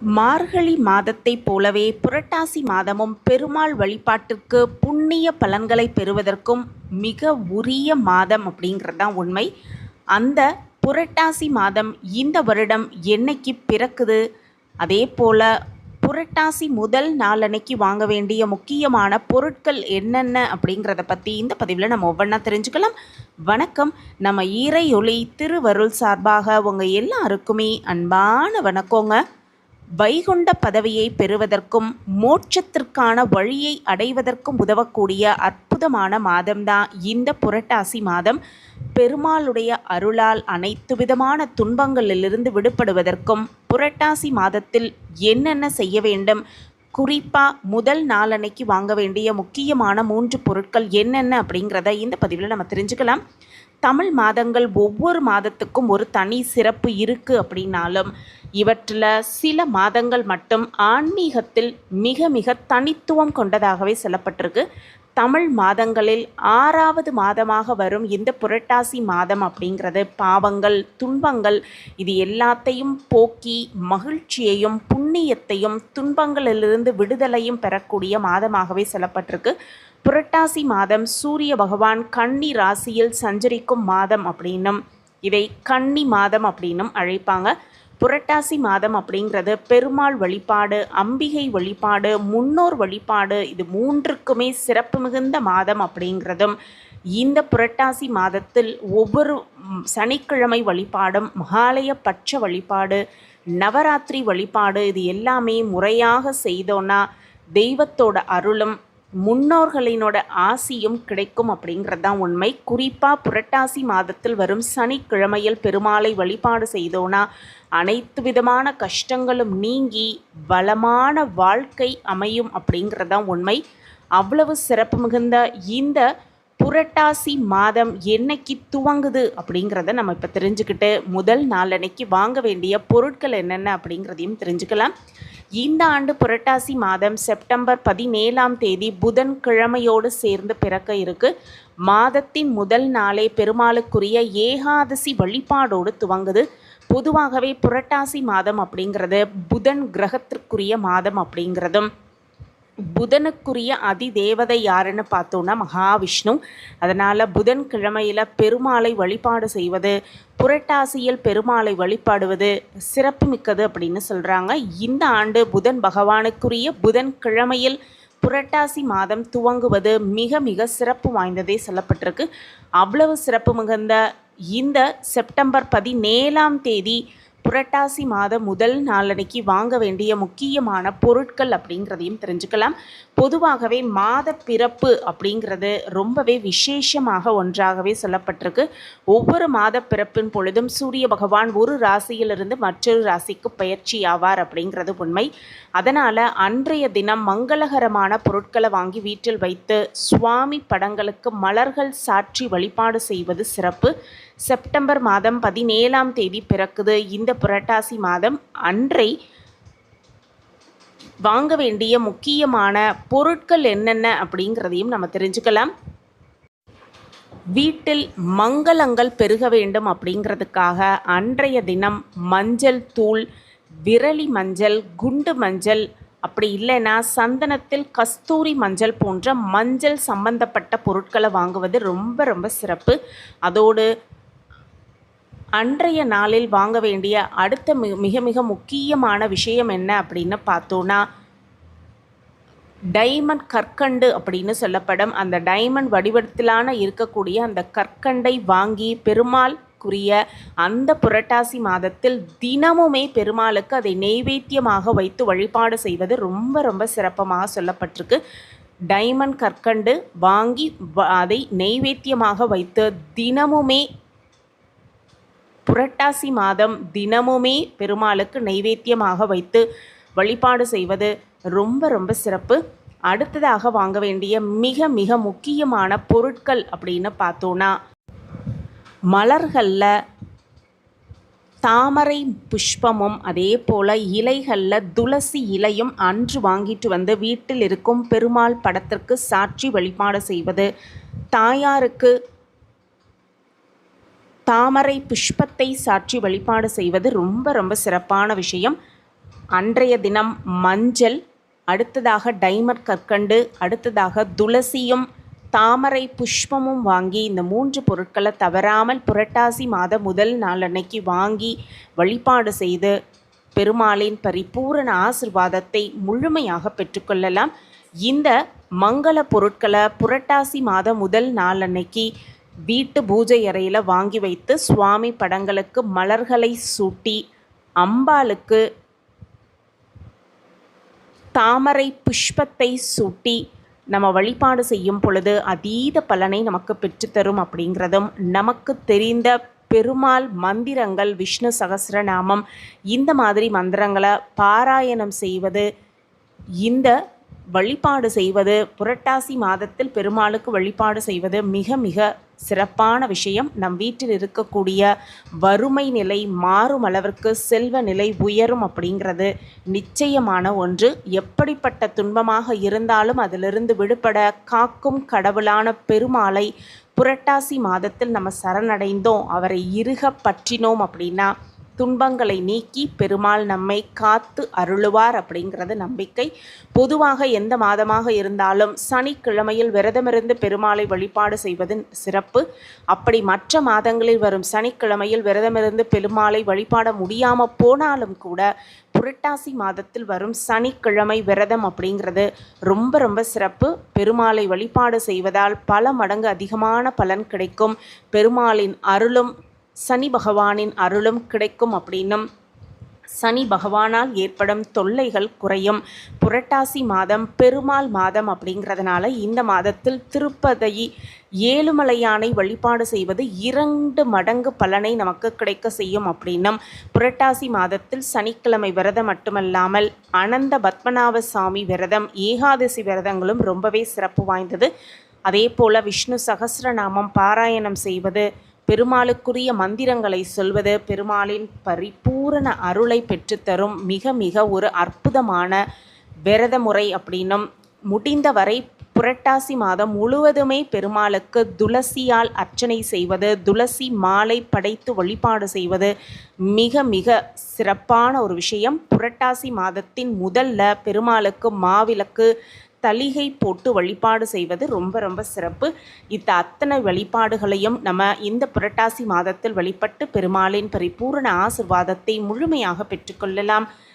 மார்கழி மாதத்தைப் போலவே புரட்டாசி மாதமும் பெருமாள் வழிபாட்டிற்கு புண்ணிய பலன்களை பெறுவதற்கும் மிக உரிய மாதம் அப்படிங்கிறது தான் உண்மை. அந்த புரட்டாசி மாதம் இந்த வருடம் என்னைக்கு பிறக்குது? அதே போல் புரட்டாசி முதல் நாளன்னைக்கு வாங்க வேண்டிய முக்கியமான பொருட்கள் என்னென்ன அப்படிங்கிறத பற்றி இந்த பதிவில் நம்ம ஒவ்வொன்றா தெரிஞ்சுக்கலாம். வணக்கம். நம்ம இறையொளி திருவருள் சார்பாக உங்கள் எல்லாருக்குமே அன்பான வணக்கங்க. வைகுண்ட பதவியை பெறுவதற்கும் மோட்சத்திற்கான வழியை அடைவதற்கும் உதவக்கூடிய அற்புதமான மாதம்தான் இந்த புரட்டாசி மாதம். பெருமாளுடைய அருளால் அனைத்து விதமான துன்பங்களிலிருந்து விடுபடுவதற்கும் புரட்டாசி மாதத்தில் என்னென்ன செய்ய வேண்டும்? குறிப்பாக முதல் நாளன்னைக்கு வாங்க வேண்டிய முக்கியமான மூன்று பொருட்கள் என்னென்ன அப்படிங்கிறத இந்த பதிவில் நம்ம தெரிஞ்சுக்கலாம். தமிழ் மாதங்கள் ஒவ்வொரு மாதத்துக்கும் ஒரு தனி சிறப்பு இருக்குது அப்படின்னாலும் இவற்றில் சில மாதங்கள் மட்டும் ஆன்மீகத்தில் மிக மிக தனித்துவம் கொண்டதாகவே சொல்லப்பட்டிருக்கு. தமிழ் மாதங்களில் ஆறாவது மாதமாக வரும் இந்த புரட்டாசி மாதம் அப்படிங்கிறது பாவங்கள் துன்பங்கள் இது எல்லாத்தையும் போக்கி மகிழ்ச்சியையும் புண்ணியத்தையும் துன்பங்களிலிருந்து விடுதலையும் பெறக்கூடிய மாதமாகவே சொல்லப்பட்டிருக்கு. புரட்டாசி மாதம் சூரிய பகவான் கன்னி ராசியில் சஞ்சரிக்கும் மாதம் அப்படின்னும் இதை கன்னி மாதம் அப்படின்னும் அழைப்பாங்க. புரட்டாசி மாதம் அப்படிங்கிறது பெருமாள் வழிபாடு அம்பிகை வழிபாடு முன்னோர் வழிபாடு இது மூன்றுக்குமே சிறப்பு மிகுந்த மாதம் அப்படிங்கிறதும் இந்த புரட்டாசி மாதத்தில் ஒவ்வொரு சனிக்கிழமை வழிபாடும் மகாலய பட்ச வழிபாடு நவராத்திரி வழிபாடு இது எல்லாமே முறையாக செய்தோன்னா தெய்வத்தோட அருளும் முன்னோர்களினோட ஆசியும் கிடைக்கும் அப்படிங்கிறது தான் உண்மை. குறிப்பாக புரட்டாசி மாதத்தில் வரும் சனிக்கிழமையில் பெருமாளை வழிபாடு செய்தோன்னா அனைத்து விதமான கஷ்டங்களும் நீங்கி வளமான வாழ்க்கை அமையும் அப்படிங்கிறது தான் உண்மை. அவ்வளவு சிறப்பு மிகுந்த இந்த புரட்டாசி மாதம் என்னைக்கு துவங்குது அப்படிங்கிறத நம்ம இப்போ தெரிஞ்சுக்கிட்டு முதல் நாளன்னைக்கு வாங்க வேண்டிய பொருட்கள் என்னென்ன அப்படிங்கிறதையும் தெரிஞ்சுக்கலாம். இந்த ஆண்டு புரட்டாசி மாதம் செப்டம்பர் பதினேழாம் தேதி புதன் கிழமையோடு சேர்ந்து பிறக்க இருக்கு. மாதத்தின் முதல் நாளே பெருமாளுக்குரிய ஏகாதசி வழிபாடோடு துவங்குது. பொதுவாகவே புரட்டாசி மாதம் அப்படிங்கிறது புதன் கிரகத்திற்குரிய மாதம் அப்படிங்கிறதும் புதனுக்குரிய அதி தேவதை யாருன்னு பார்த்தோன்னா மகாவிஷ்ணு. அதனால் புதன் கிழமையில் பெருமாளை வழிபாடு செய்வது புரட்டாசியில் பெருமாளை வழிபாடுவது சிறப்புமிக்கது அப்படின்னு சொல்கிறாங்க இந்த ஆண்டு புதன் பகவானுக்குரிய புதன் கிழமையில் புரட்டாசி மாதம் துவங்குவது மிக மிக சிறப்பு வாய்ந்ததே சொல்லப்பட்டிருக்கு. அவ்வளவு சிறப்பு மிகுந்த இந்த செப்டம்பர் பதினேழாம் தேதி புரட்டாசி மாதம் முதல் நாளன்னைக்கு வாங்க வேண்டிய முக்கியமான பொருட்கள் அப்படிங்கிறதையும் தெரிஞ்சுக்கலாம். பொதுவாகவே மாத பிறப்பு அப்படிங்கிறது ரொம்பவே விசேஷமாக ஒன்றாகவே சொல்லப்பட்டிருக்கு. ஒவ்வொரு மாத பிறப்பின் பொழுதும் சூரிய பகவான் ஒரு ராசியிலிருந்து மற்றொரு ராசிக்கு பயிற்சி ஆவார் அப்படிங்கிறது உண்மை. அதனால் அன்றைய தினம் மங்களகரமான பொருட்களை வாங்கி வீட்டில் வைத்து சுவாமி படங்களுக்கு மலர்கள் சாற்றி வழிபாடு செய்வது சிறப்பு. செப்டம்பர் மாதம் பதினேழாம் தேதி பிறக்குது. இந்த புரட்டாசி மாதம் அன்றை வாங்க வேண்டிய முக்கியமான பொருட்கள் என்னென்ன அப்படிங்கிறதையும் நம்ம தெரிஞ்சுக்கலாம். வீட்டில் மங்களங்கள் பெருக வேண்டும் அப்படிங்கிறதுக்காக அன்றைய தினம் மஞ்சள் தூள் விரலி மஞ்சள் குண்டு மஞ்சள் அப்படி இல்லைன்னா சந்தனத்தில் கஸ்தூரி மஞ்சள் போன்ற மஞ்சள் சம்பந்தப்பட்ட பொருட்களை வாங்குவது ரொம்ப ரொம்ப சிறப்பு. அதோடு அன்றைய நாளில் வாங்க வேண்டிய அடுத்த மிக மிக முக்கியமான விஷயம் என்ன அப்படின்னு பார்த்தோன்னா டைமண்ட் கற்கண்டு அப்படின்னு சொல்லப்படும். அந்த டைமண்ட் வடிவத்திலான இருக்கக்கூடிய அந்த கற்கண்டை வாங்கி பெருமாள்க்குரிய அந்த புரட்டாசி மாதத்தில் தினமுமே பெருமாளுக்கு அதை நெய்வேத்தியமாக வைத்து வழிபாடு செய்வது ரொம்ப ரொம்ப சிறப்பமாக சொல்லப்பட்டிருக்கு. டைமண்ட் கற்கண்டு வாங்கி அதை நெய்வேத்தியமாக வைத்து தினமுமே புரட்டாசி மாதம் தினமுமே பெருமாளுக்கு நைவேத்தியமாக வைத்து வழிபாடு செய்வது ரொம்ப ரொம்ப சிறப்பு. அடுத்ததாக வாங்க வேண்டிய மிக மிக முக்கியமான பொருட்கள் அப்படின்னு பார்த்தோன்னா மலர்களில் தாமரை புஷ்பமும் அதே போல் இலைகளில் துளசி இலையும் அன்று வாங்கிட்டு வந்து வீட்டில் இருக்கும் பெருமாள் படத்திற்கு சாட்சி வழிபாடு செய்வது தாயாருக்கு தாமரை புஷ்பத்தை சாற்றி வழிபாடு செய்வது ரொம்ப ரொம்ப சிறப்பான விஷயம். அன்றைய தினம் மஞ்சள் அடுத்ததாக டைமண்ட் கற்கண்டு அடுத்ததாக துளசியும் தாமரை புஷ்பமும் வாங்கி இந்த மூன்று பொருட்களை தவறாமல் புரட்டாசி மாத முதல் நாள் அன்னைக்கு வாங்கி வழிபாடு செய்து பெருமாளின் பரிபூரண ஆசிர்வாதத்தை முழுமையாக பெற்றுக்கொள்ளலாம் இந்த மங்கள பொருட்களை புரட்டாசி மாதம் முதல் நாள் அன்னைக்கு வீட்டு பூஜை அறையில் வாங்கி வைத்து சுவாமி படங்களுக்கு மலர்களை சூட்டி அம்பாளுக்கு தாமரை புஷ்பத்தை சூட்டி நம்ம வழிபாடு செய்யும் பொழுது அதீத பலனை நமக்கு பெற்றுத்தரும் அப்படிங்கிறதும் நமக்கு தெரிந்த பெருமாள் மந்திரங்கள் விஷ்ணு சகசிரநாமம் இந்த மாதிரி மந்திரங்களை பாராயணம் செய்வது இந்த வழிபாடு செய்வது புரட்டாசி மாதத்தில் பெருமாளுக்கு வழிபாடு செய்வது மிக மிக சிறப்பான விஷயம். நம் வீட்டில் இருக்கக்கூடிய வறுமை நிலை மாறும் அளவிற்கு செல்வ நிலை உயரும் அப்படிங்கிறது நிச்சயமான ஒன்று. எப்படிப்பட்ட துன்பமாக இருந்தாலும் அதிலிருந்து விடுபட காக்கும் கடவுளான பெருமாளை புரட்டாசி மாதத்தில் நம்ம சரணடைந்தோம் அவரை இறுக பற்றினோம் அப்படின்னா துன்பங்களை நீக்கி பெருமாள் நம்மை காத்து அருளுவார் அப்படிங்கிறது நம்பிக்கை. பொதுவாக எந்த மாதமாக இருந்தாலும் சனிக்கிழமையில் விரதமிருந்து பெருமாளை வழிபாடு செய்வது சிறப்பு. அப்படி மற்ற மாதங்களில் வரும் சனிக்கிழமையில் விரதமிருந்து பெருமாளை வழிபாட முடியாமல் போனாலும் கூட புரட்டாசி மாதத்தில் வரும் சனிக்கிழமை விரதம் அப்படிங்கிறது ரொம்ப ரொம்ப சிறப்பு. பெருமாளை வழிபாடு செய்வதால் பல மடங்கு அதிகமான பலன் கிடைக்கும். பெருமாளின் அருளும் சனி பகவானின் அருளும் கிடைக்கும் அப்படின்னும். சனி பகவானால் ஏற்படும் தொல்லைகள் குறையும். புரட்டாசி மாதம் பெருமாள் மாதம் அப்படிங்கிறதுனால இந்த மாதத்தில் திருப்பதி ஏழுமலையானை வழிபாடு செய்வது இரண்டு மடங்கு பலனை நமக்கு கிடைக்க செய்யும் அப்படின்னும். புரட்டாசி மாதத்தில் சனிக்கிழமை விரதம் மட்டுமல்லாமல் அனந்த பத்மநாப சுவாமி விரதம் ஏகாதசி விரதங்களும் ரொம்பவே சிறப்பு வாய்ந்தது. அதே போல் விஷ்ணு சகசிரநாமம் பாராயணம் செய்வது பெருமாளுக்குரிய மந்திரங்களை சொல்வது பெருமாளின் பரிபூரண அருளை பெற்றுத்தரும் மிக மிக ஒரு அற்புதமான விரத முறை அப்படின்னும் முடிந்தவரை புரட்டாசி மாதம் முழுவதுமே பெருமாளுக்கு துளசியால் அர்ச்சனை செய்வது துளசி மாலை படைத்து வழிபாடு செய்வது மிக மிக சிறப்பான ஒரு விஷயம். புரட்டாசி மாதத்தின் முதல்ல பெருமாளுக்கு மாவிளக்கு தளிகை போட்டு வழிபாடு செய்வது ரொம்ப ரொம்ப சிறப்பு. இத்த அத்தனை வழிபாடுகளையும் நம்ம இந்த புரட்டாசி மாதத்தில் வழிபட்டு பெருமாளின் பரிபூரண ஆசிர்வாதத்தை முழுமையாக பெற்றுக்கொள்ளலாம்